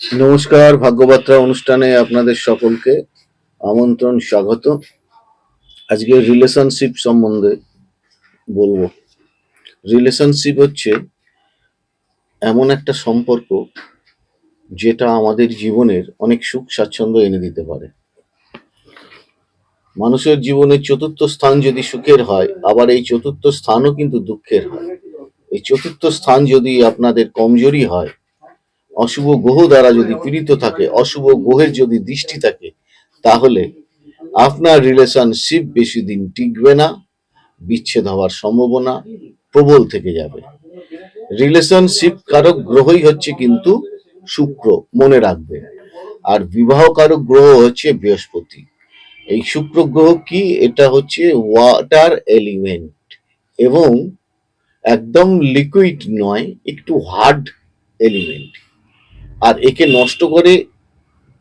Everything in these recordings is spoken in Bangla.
নমস্কার ভাগ্যবার্তা অনুষ্ঠানে আপনাদের সকলকে আমন্ত্রণ, স্বাগত। আজকে রিলেশনশিপ সম্বন্ধে বলব। রিলেশনশিপ হচ্ছে এমন একটা সম্পর্ক যেটা আমাদের জীবনের অনেক সুখ স্বাচ্ছন্দ্য এনে দিতে পারে। মানুষের জীবনের চতুর্থ স্থান যদি সুখের হয়, আবার এই চতুর্থ স্থানও কিন্তু দুঃখের হয়। এই চতুর্থ স্থান যদি আপনাদের কমজোরি হয় অশুভ গ্রহ দ্বারা যদি পীড়িত থাকে, অশুভ গ্রহের যদি দৃষ্টি থাকে, তাহলে আপনার রিলেশনশিপ বেশি দিন টিকবে না, বিচ্ছেদ হওয়ার সম্ভাবনা প্রবল থেকে যাবে। রিলেশনশিপ কারক গ্রহই হচ্ছে কিন্তু শুক্র, মনে রাখবে। আর বিবাহ কারক গ্রহ হচ্ছে বৃহস্পতি। এই শুক্র গ্রহ কি? এটা হচ্ছে ওয়াটার এলিমেন্ট এবং একদম লিকুইড নয়, একটু হার্ড এলিমেন্ট আর একে নষ্ট করে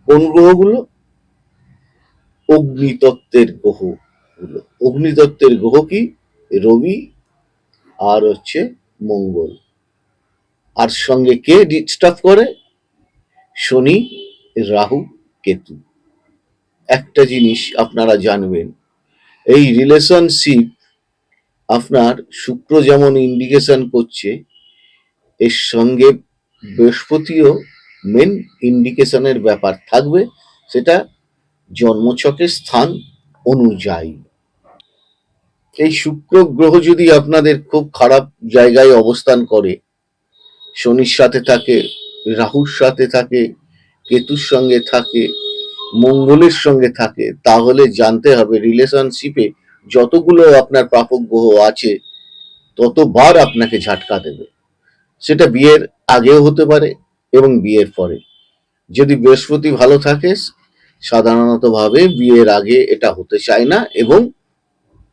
কোন গ্রহগুলো? অগ্নিতত্ত্বের গ্রহগুলো। অগ্নিতত্ত্বের গ্রহ কি? রবি আর হচ্ছে মঙ্গল। আর সঙ্গে কে ডিস্টার্ব করে? শনি, রাহু, কেতু। একটা জিনিস আপনারা জানবেন, এই রিলেশনশিপ আপনার শুক্র যেমন ইন্ডিকেশন করছে, এর সঙ্গে বৃহস্পতিও মেন ইন্ডিকেশনের ব্যাপার থাকবে, সেটা জন্মছকের স্থান অনুযায়ী। এই শুক্র গ্রহ যদি আপনাদের খুব খারাপ জায়গায় অবস্থান করে, শনির সাথে থাকে, রাহুর সাথে থাকে, কেতুর সঙ্গে থাকে, মঙ্গলের সঙ্গে থাকে, তাহলে জানতে হবে রিলেশনশিপে যতগুলো আপনার প্রাপক গ্রহ আছে, ততবার আপনাকে ঝাটকা দেবে। সেটা বিয়ের আগেও হতে পারে এবং বিয়ের পরে। যদি বৃহস্পতি ভালো থাকে সাধারণত ভাবে বিয়ের আগে এটা হতে চায় না এবং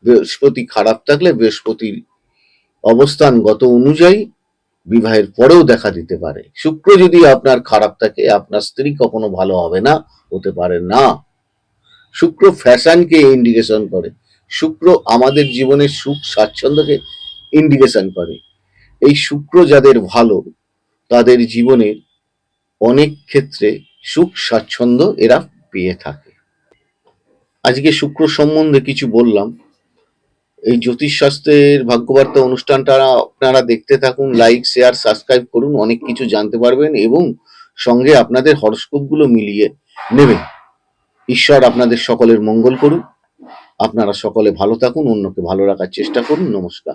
বৃহস্পতি খারাপ থাকলে বৃহস্পতির অবস্থানগত অনুযায়ী বিবাহের পরেও দেখা দিতে পারে। শুক্র যদি আপনার খারাপ থাকে, আপনার স্ত্রী কখনো ভালো হবে না, হতে পারে না। শুক্র ফ্যাশনকে ইন্ডিকেশন করে। শুক্র আমাদের জীবনের সুখ, স্বাচ্ছন্দ্যকে ইন্ডিকেশন করে। এই শুক্র যাদের ভালো, তাদের জীবনে অনেক ক্ষেত্রে সুখ, স্বাচ্ছন্দ্য এরা পেয়ে থাকে। আজকে শুক্র সম্বন্ধে কিছু বললাম। এই জ্যোতিষশাস্ত্রের ভাগ্যবার্তা অনুষ্ঠানটা আপনারা দেখতে থাকুন লাইক শেয়ার সাবস্ক্রাইব করুন, অনেক কিছু জানতে পারবেন এবং সঙ্গে আপনাদের হরস্কোপগুলো মিলিয়ে নেবেন। ঈশ্বর আপনাদের সকলের মঙ্গল করুন আপনারা সকলে ভালো থাকুন, অন্যকে ভালো রাখার চেষ্টা করুন। নমস্কার।